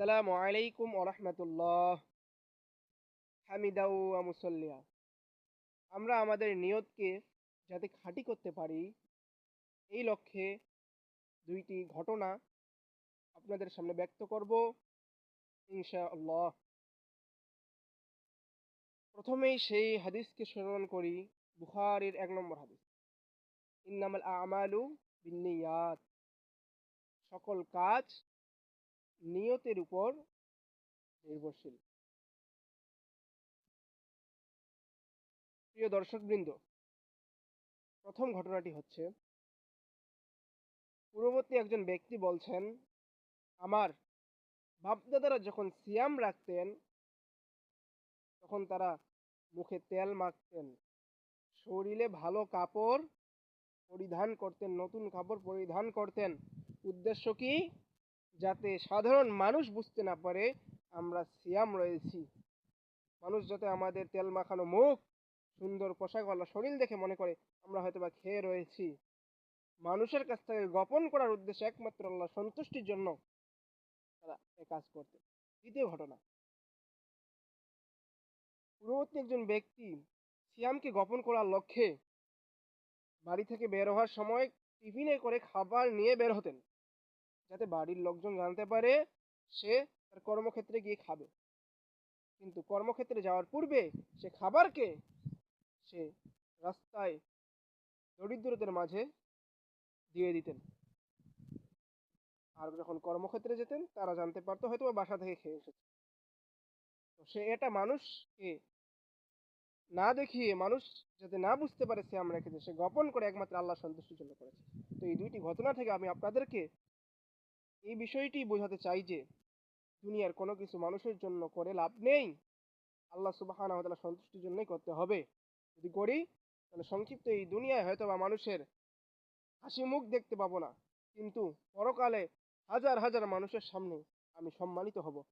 আসসালামু আলাইকুম ওরহমতুল্লাহ হামিদাউ মুসল্লিয়া। আমরা আমাদের নিয়তকে যাতে খাঁটি করতে পারি, এই লক্ষ্যে দুইটি ঘটনা আপনাদের সামনে ব্যক্ত করব, ইনশাআল্লাহ। প্রথমেই সেই হাদিসকে স্মরণ করি, বুখারির এক নম্বর হাদিস। ইন্নামাল আমালু বিন্নিয়াত। সকল কাজ নিয়তের উপর নির্ভরশীল। প্রিয় দর্শকবৃন্দ, প্রথম ঘটনাটি হচ্ছে, পূর্ববর্তী একজন ব্যক্তি বলছেন, আমার বাপদাদারা যখন সিয়াম রাখতেন, তখন তারা মুখে তেল মাখতেন। শরীরে ভালো কাপড় পরিধান করতেন, নতুন কাপড় পরিধান করতেন। উদ্দেশ্য কি? যাতে সাধারণ মানুষ বুঝতে না পারে, আমরা সিয়াম রয়েছি। মানুষ যাতে আমাদের তেল মাখানো মুখ, সুন্দর পোশাকওয়ালা শরীর দেখে মনে করে, আমরা হয়তো বা খেয়ে রয়েছি। মানুষের কাছ থেকে গোপন করার উদ্দেশ্যে একমাত্র আল্লাহ সন্তুষ্টির জন্য তারা এ কাজ করতে। দ্বিতীয় ঘটনা। পূর্ববর্তী একজন ব্যক্তি সিয়ামকে গোপন করার লক্ষ্যে বাড়ি থেকে বের হওয়ার সময় টিফিনে করে খাবার নিয়ে বের হতেন। যাতে বাড়ির লোকজন জানতে পারে সে তার কর্মক্ষেত্রে গিয়ে খাবে। কিন্তু কর্মক্ষেত্রে যাওয়ার পূর্বে সে খাবারকে সে রাস্তায় দরিদ্রদের মাঝে দিয়ে দিতেন। আর যখন কর্মক্ষেত্রে যেতেন, তারা জানতে পারতো হয়তো বাসা থেকে খেয়ে এসেছে। তো সে এটা মানুষকে না দেখিয়ে, মানুষ যাতে না বুঝতে পারে সে আমরা রেখেছে, সে গোপন করে একমাত্র আল্লাহ সন্তুষ্টির জন্য করেছে। তো এই দুইটি ঘটনা থেকে আমি আপনাদেরকে এই বিষয়টি বোঝাতে চাই যে, দুনিয়ার কোনো কিছু মানুষের জন্য করে লাভ নেই। আল্লাহ সুবাহানা তাআলা সন্তুষ্টির জন্যই করতে হবে। যদি করি, তাহলে সংক্ষিপ্ত এই দুনিয়ায় হয়তো বা মানুষের হাসি মুখ দেখতে পাবো না। কিন্তু পরকালে হাজার হাজার মানুষের সামনে আমি সম্মানিত হব।